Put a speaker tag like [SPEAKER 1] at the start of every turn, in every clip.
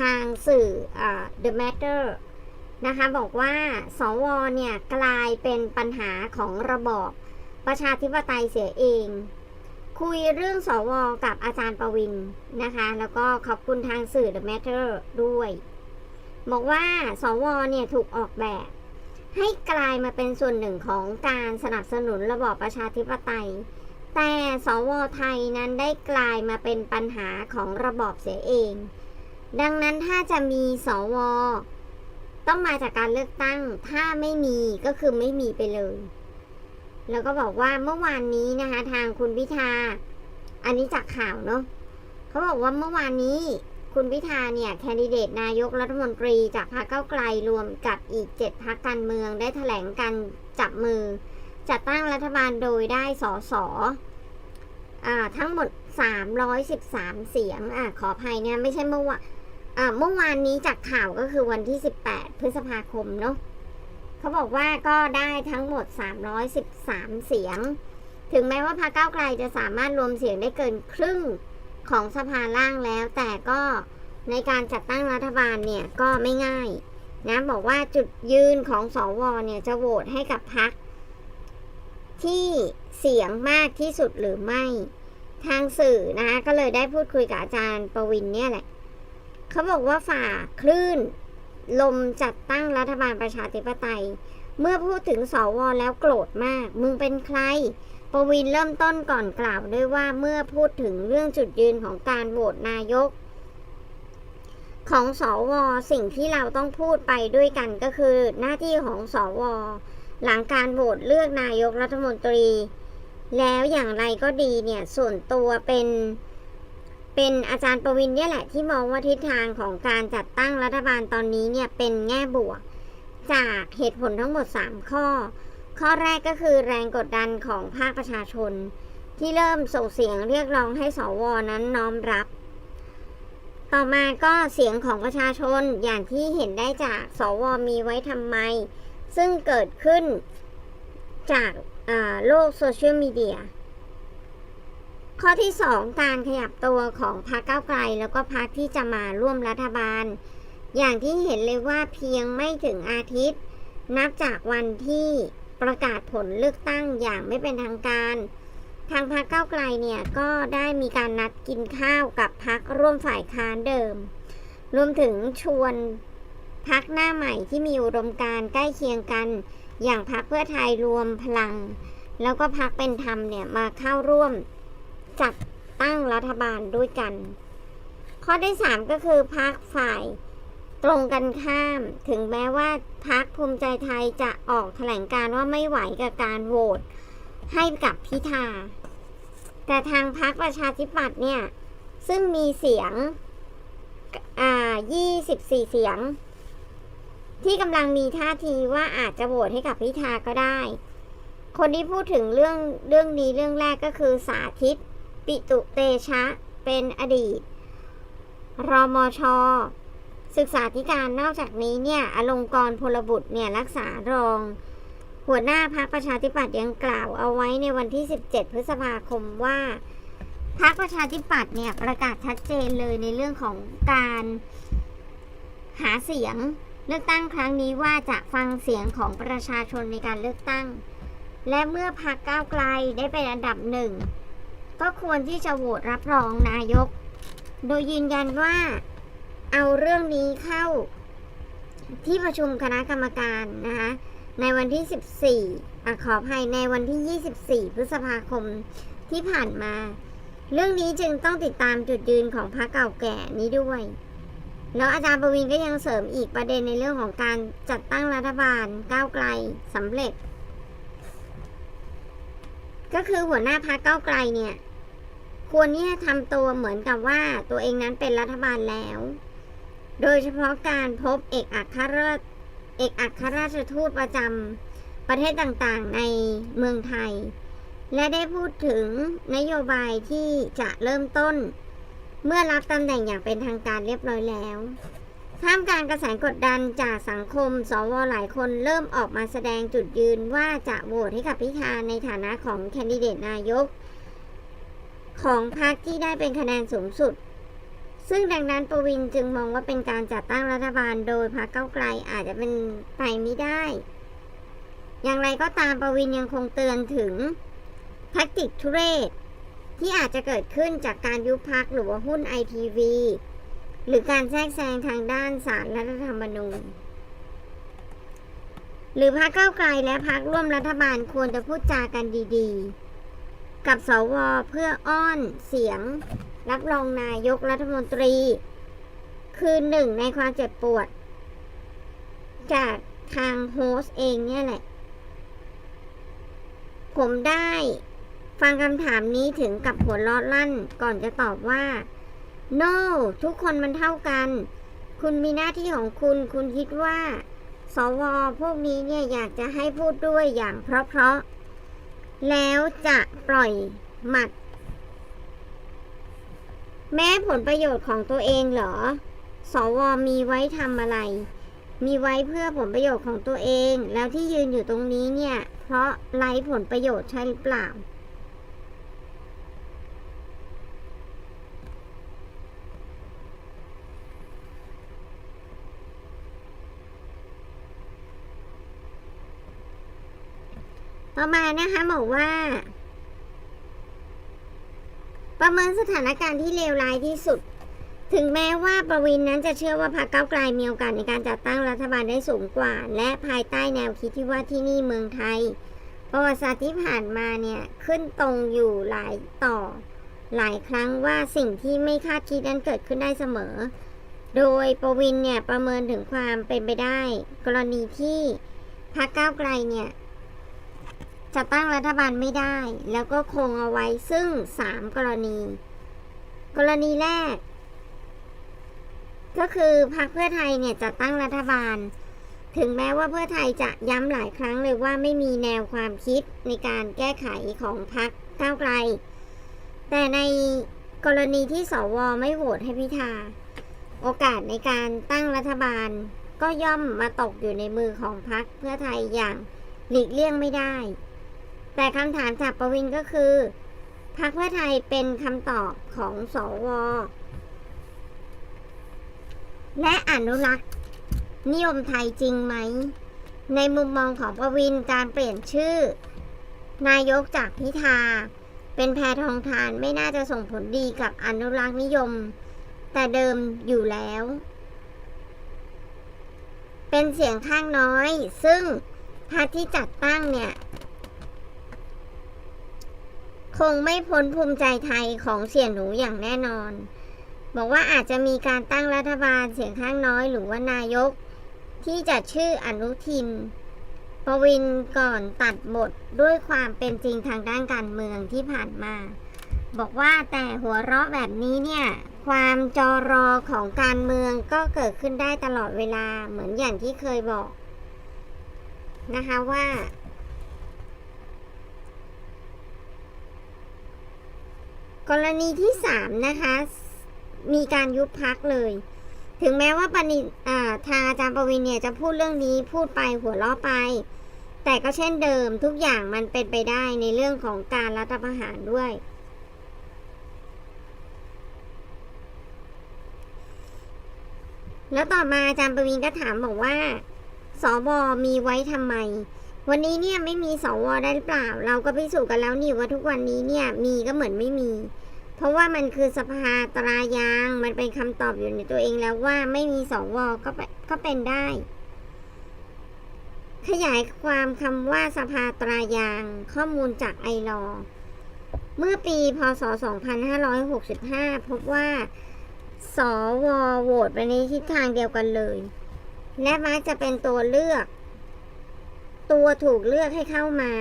[SPEAKER 1] ทางสื่ออ The Matter นะคะบอกว่าสวเนี่ยกลายเป็นปัญหาของระบอบประชาธิปไตยเสียเอง คุยเรื่องสวกับอาจารย์ประวินนะคะ แล้วก็ขอบคุณทางสื่อ The Matter ด้วย บอกว่าสวเนี่ยถูกออกแบบ ให้กลายมาเป็นส่วนหนึ่งของการสนับสนุนระบอบประชาธิปไตย แต่สวไทยนั้นได้กลายมาเป็นปัญหาของระบอบเสียเอง ดังนั้นถ้าจะมีสว ต้องมาจากการเลือกตั้ง ถ้าไม่มีก็คือไม่มีไปเลย แล้วก็บอกว่าเมื่อวานนี้นะคะ ทางคุณพิธา อันนี้จากข่าวเนาะเขาบอกว่าเมื่อวานนี้คุณพิธาเนี่ยแคนดิเดตนายกรัฐมนตรีจากพรรคเก้าไกลรวมกับอีกเจ็ดพรรคการเมืองได้แถลงการจับมือ จัดตั้งรัฐบาลโดยได้สอสอ่าทั้งหมด 313 เสียงอ่าขออภัยเนี่ยไม่ใช่เมื่อวานอ่า เมื่อวานนี้จากข่าวก็คือวันที่ 18 พฤษภาคมเนาะเขาบอกว่าก็ได้ทั้งหมด 313 เสียง ถึงแม้ว่าพรรคก้าวไกลจะสามารถรวมเสียงได้เกินครึ่งของสภาล่างแล้ว แต่ก็ในการจัดตั้งรัฐบาลเนี่ยก็ไม่ง่ายนะบอกว่าจุดยืนของสวเนี่ยจะโหวตให้กับพรรคที่เสียงมากที่สุดหรือไม่ ทางสื่อนะคะก็เลยได้พูดคุยกับอาจารย์ประวินเนี่ยแหละ เขาบอกว่าฝ่าคลื่น ลมจัดตั้งรัฐบาลประชาธิปไตย เมื่อพูดถึงสวแล้วโกรธมาก มึงเป็นใคร ประวินเริ่มต้นก่อนกล่าวด้วยว่าเมื่อพูดถึงเรื่องจุดยืนของการโหวตนายก ของสวสิ่งที่เราต้องพูดไปด้วยกันก็คือ หน้าที่ของสวหลังการโหวตเลือกนายกรัฐมนตรี แล้วอย่างไรก็ดีเนี่ยส่วนตัวเป็น เป็นอาจารย์ประวินเนี่ยแหละที่มองว่าทิศทางของการจัดตั้งรัฐบาลตอนนี้เนี่ยเป็นแง่บวก จากเหตุผลทั้งหมด 3 ข้อ ข้อแรกก็คือแรงกดดันของภาคประชาชน ที่เริ่มส่งเสียงเรียกร้องให้สวนั้นน้อมรับ ต่อมาก็เสียงของประชาชนอย่างที่เห็นได้จากสวมีไว้ทำไม ซึ่งเกิดขึ้นจากโลกโซเชียลมีเดีย ข้อที่ 2 การขยับตัวของพรรคก้าวไกล แล้วก็พรรคที่จะมาร่วมรัฐบาล อย่างที่เห็นเลยว่าเพียงไม่ถึงอาทิตย์ นับจากวันที่ประกาศผลเลือกตั้งอย่างไม่เป็นทางการ ทางพรรคก้าวไกลเนี่ยก็ได้มีการนัดกินข้าวกับพรรคร่วมฝ่ายค้านเดิม รวมถึงชวนพรรคหน้าใหม่ที่มีอุดมการใกล้เคียงกัน อย่างพรรคเพื่อไทยรวมพลัง แล้วก็พรรคเป็นธรรมเนี่ยมาเข้าร่วม จัดตั้งรัฐบาลด้วยกัน ข้อที่สามก็คือพรรคฝ่ายตรงกันข้าม ถึงแม้ว่าพรรคภูมิใจไทยจะออกแถลงการว่าไม่ไหวกับการโหวตให้กับพิธา แต่ทางพรรคประชาธิปัตย์เนี่ย ซึ่งมีเสียง อ่า 24 เสียง ที่กำลังมีท่าทีว่าอาจจะโหวตให้กับพิธาก็ได้ คนที่พูดถึงเรื่องเรื่องนี้เรื่องแรกก็คือสาธิต ปิตุเตชะ เป็นอดีต รมช ศึกษาธิการนอกจากนี้เนี่ย อลงกรพลบุตรเนี่ย รักษารอง หัวหน้าพักประชาธิปัตย์ยังกล่าวเอาไว้ในวันที่ 17 พฤษภาคมว่าพรรคประชาธิปัตย์เนี่ยประกาศชัดเจนเลยในเรื่องของการหาเสียงเลือกตั้งครั้งนี้ว่าจะฟังเสียงของประชาชนในการเลือกตั้ง และเมื่อพรรคก้าวไกลได้เป็นอันดับหนึ่ง ก็ควรที่จะโหวตรับรองนายก โดยยืนยันว่าเอาเรื่องนี้เข้าที่ประชุมคณะกรรมการนะคะในวันที่ 14อขออภัยในวันที่ 24 พฤษภาคมที่ผ่านมา เรื่องนี้จึงต้องติดตามจุดยืนของพรรคเก่าแก่นี้ด้วย แล้วอาจารย์ประวินก็ยังเสริมอีกประเด็นในเรื่องของการจัดตั้งรัฐบาลก้าวไกลสำเร็จ ก็คือหัวหน้าพรรคก้าวไกลเนี่ย ควรเนี่ยทำตัวเหมือนกับว่าตัวเองนั้นเป็นรัฐบาลแล้ว โดยเฉพาะการพบเอกอัครราชเอกอัครราชทูตประจำประเทศต่างๆ ในเมืองไทย และได้พูดถึงนโยบายที่จะเริ่มต้น เมื่อรับตำแหน่งอย่างเป็นทางการเรียบร้อยแล้วท่ามกลางกระแสกดดันจากสังคม สวหลายคนเริ่มออกมาแสดงจุดยืนว่าจะโหวตให้กับพิธาในฐานะของแคนดิเดตนายก ของพรรคที่ได้เป็นคะแนนสูงสุด ซึ่งดังนั้นประวินจึงมองว่าเป็นการจัดตั้งรัฐบาลโดยพรรคเก้าไกลอาจจะเป็นไปไม่ได้ อย่างไรก็ตามประวินยังคงเตือนถึงแท็กติกทุเรศ ที่อาจจะเกิดขึ้นจากการยุบพักหรือว่าหุ้นไอทีวีหรือการแทรกแซงทางด้านสารรัฐธรรมนูญ หรือพรรคเก้าไกลและพรรคร่วมรัฐบาลควรจะพูดจากันดี ๆ กับสวเพื่ออ้อนเสียงรับรองนายกรัฐมนตรี คือหนึ่งในความเจ็บปวด จากทางโฮสเองเนี่ยแหละ ผมได้ฟังคำถามนี้ถึงกับหัวเราะลั่นก่อนจะตอบว่า no ทุกคนมันเท่ากัน คุณมีหน้าที่ของคุณ คุณคิดว่า สวพวกนี้เนี่ยอยากจะให้พูดด้วยอย่างเพราะๆ แล้วจะปล่อยหมัด แม้ผลประโยชน์ของตัวเองเหรอ สวมีไว้ทำอะไร มีไว้เพื่อผลประโยชน์ของตัวเอง แล้วที่ยืนอยู่ตรงนี้เนี่ย เพราะไร้ผลประโยชน์ใช่หรือเปล่า ต่อมานะคะบอกว่า ประเมินสถานการณ์ที่เลวร้ายที่สุด ถึงแม้ว่าประวินนั้นจะเชื่อว่าพรรคก้าวไกลมีโอกาสในการจัดตั้งรัฐบาลได้สูงกว่า และภายใต้แนวคิดที่ว่าที่นี่เมืองไทย ประวัติศาสตร์ที่ผ่านมาเนี่ยขึ้นตรงอยู่หลายต่อหลายครั้งว่าสิ่งที่ไม่คาดคิดนั้นเกิดขึ้นได้เสมอ โดยประวินเนี่ยประเมินถึงความเป็นไปได้ กรณีที่พรรคก้าวไกลเนี่ย จะตั้งรัฐบาลไม่ได้ แล้วก็คงเอาไว้ซึ่งสามกรณี กรณีแรก ก็คือพรรคเพื่อไทยเนี่ยจะตั้งรัฐบาล ถึงแม้ว่าเพื่อไทยจะย้ำหลายครั้งเลยว่าไม่มีแนวความคิดในการแก้ไขของพรรคก้าวไกล แต่ในกรณีที่สวไม่โหวตให้พิธา โอกาสในการตั้งรัฐบาลก็ย่อมมาตกอยู่ในมือของพรรคเพื่อไทยอย่างหลีกเลี่ยงไม่ได้ แต่คำถามจากประวินก็คือพรรคเพื่อไทยเป็นคำตอบของสว และอนุรักษ์ นิยมไทยจริงไหม ในมุมมองของประวินการเปลี่ยนชื่อ นายกจากพิธา เป็นแพทองทานไม่น่าจะส่งผลดีกับอนุรักษ์นิยม แต่เดิมอยู่แล้ว เป็นเสียงข้างน้อย ซึ่งพรรคที่จัดตั้งเนี่ย คงไม่พ้นภูมิใจไทยของเสี่ยหนูอย่างแน่นอน บอกว่าอาจจะมีการตั้งรัฐบาลเสียงข้างน้อยหรือว่านายก ที่จะชื่ออนุทินประวินก่อนตัดบทด้วยความเป็นจริงทางด้านการเมืองที่ผ่านมา บอกว่าแต่หัวเราะแบบนี้เนี่ย ความจอรอของการเมืองก็เกิดขึ้นได้ตลอดเวลาเหมือนอย่างที่เคยบอก นะคะว่า กรณีที่สามนะคะ มีการยุบพักเลย ถึงแม้ว่าปณิทางอาจารย์ประวินเนี่ยจะพูดเรื่องนี้พูดไปหัวล้อไป แต่ก็เช่นเดิมทุกอย่างมันเป็นไปได้ในเรื่องของการรัฐประหารด้วย แล้วต่อมาอาจารย์ประวินก็ถามบอกว่าสวมีไว้ทำไม วันนี้เนี่ยไม่มีสวได้หรือเปล่า เราก็พิสูจน์กันแล้วนี่ว่าทุกวันนี้เนี่ยมีก็เหมือนไม่มี เพราะว่ามันคือสภาตรายางมันเป็นคำตอบอยู่ในตัวเองแล้วว่าไม่มีสวก็ก็เป็นได้ ขยายความคำว่าสภาตรายางข้อมูลจากไอรอเมื่อปีพศ 2565 พบว่า สวโหวตไปในทิศทางเดียวกันเลย และมักจะเป็นตัวเลือก ตัวถูกเลือกให้เข้ามา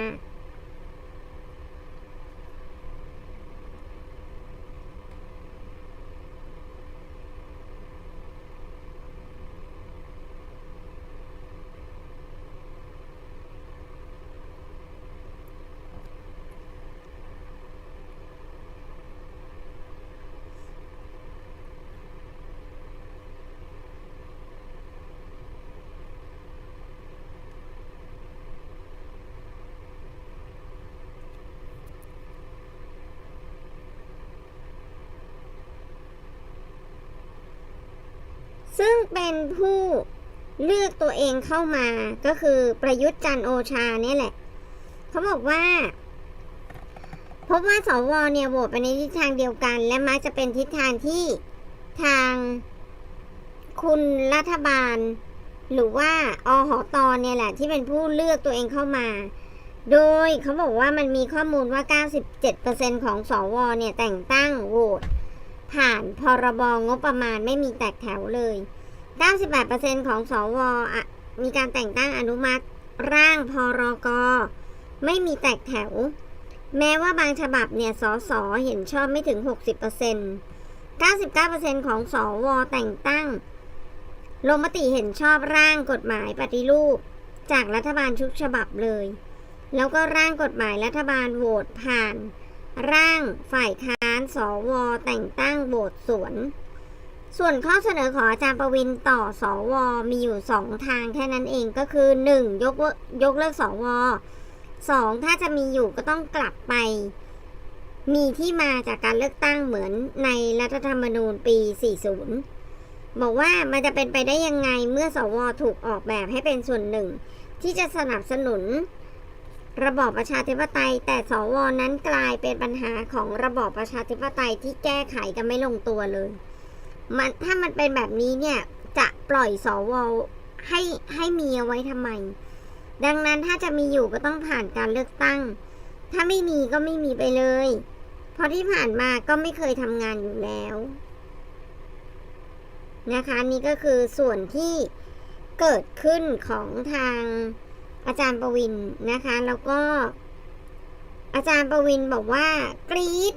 [SPEAKER 1] ซึ่งเป็นผู้เลือกตัวเองเข้ามาก็คือประยุทธ์จันโอชาเนี่ยแหละ เขาบอกว่า พบว่าสวเนี่ยโหวตไปในทิศทางเดียวกัน และมักจะเป็นทิศทางที่ทางคุณรัฐบาล หรือว่าอหอตอเนี่ยแหละ ที่เป็นผู้เลือกตัวเองเข้ามา โดยเขาบอกว่ามันมีข้อมูลว่า 97%ของสวเนี่ยแต่งตั้งโหวต ผ่านพรบงบประมาณไม่มีแตกแถวเลย 98%ของสวอมีการแต่งตั้งอนุมัติ ร่างพรกไม่มีแตกแถว แม้ว่าบางฉบับเนี่ยสสเห็นชอบไม่ถึง 60% 99%ของสวแต่งตั้งลงมติเห็นชอบร่างกฎหมายปฏิรูป จากรัฐบาลชุกฉบับเลย แล้วก็ร่างกฎหมายรัฐบาลโหวตผ่าน ร่างฝ่ายค้านสวแต่งตั้งโหวตสวน ส่วนข้อเสนอของอาจารย์ประวินต่อสวมีอยู่สองทางแค่นั้นเองก็คือ 1. ยกยกเลิกสวสองถ้าจะมีอยู่ก็ต้องกลับไป มีที่มาจากการเลือกตั้งเหมือนในรัฐธรรมนูญปี 40 บอกว่ามันจะเป็นไปได้ยังไงเมื่อสวถูกออกแบบให้เป็นส่วนหนึ่ง ที่จะสนับสนุน ระบอบประชาธิปไตย แต่สวนั้นกลายเป็นปัญหาของระบอบประชาธิปไตยที่แก้ไขกันไม่ลงตัวเลยมันถ้ามันเป็นแบบนี้เนี่ยจะปล่อยสวให้ให้มีเอาไว้ทำไม ดังนั้นถ้าจะมีอยู่ก็ต้องผ่านการเลือกตั้ง ถ้าไม่มีก็ไม่มีไปเลย เพราะที่ผ่านมาก็ไม่เคยทำงานอยู่แล้วนะคะนี่ก็คือส่วนที่เกิดขึ้นของทาง อาจารย์ประวินนะคะ แล้วก็ อาจารย์ประวินบอกว่ากรี๊ด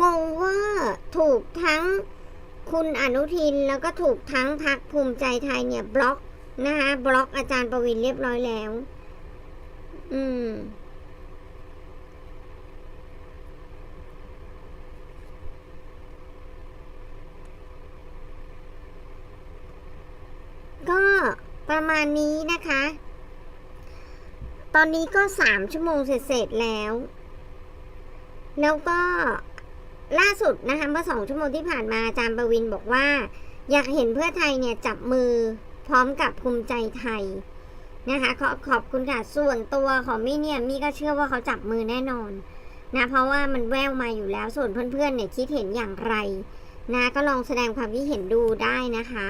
[SPEAKER 1] งงว่าถูกทั้งคุณอนุทินแล้วก็ถูกทั้งพักภูมิใจไทยเนี่ยบล็อกนะคะบล็อกอาจารย์ประวินเรียบร้อยแล้ว อืมก็ประมาณนี้นะคะ ตอนนี้ก็สามชั่วโมงเสร็จแล้ว แล้วก็ล่าสุดนะคะเมื่อสองชั่วโมงที่ผ่านมาอาจารย์ประวินบอกว่า อยากเห็นเพื่อไทยเนี่ยจับมือพร้อมกับภูมิใจไทยนะคะขอขอบคุณค่ะส่วนตัวของมี่เนี่ยมี่ก็เชื่อว่าเขาจับมือแน่นอนนะเพราะว่ามันแววมาอยู่แล้วส่วนเพื่อนๆเนี่ยคิดเห็นอย่างไรนะก็ลองแสดงความคิดเห็นดูได้นะคะ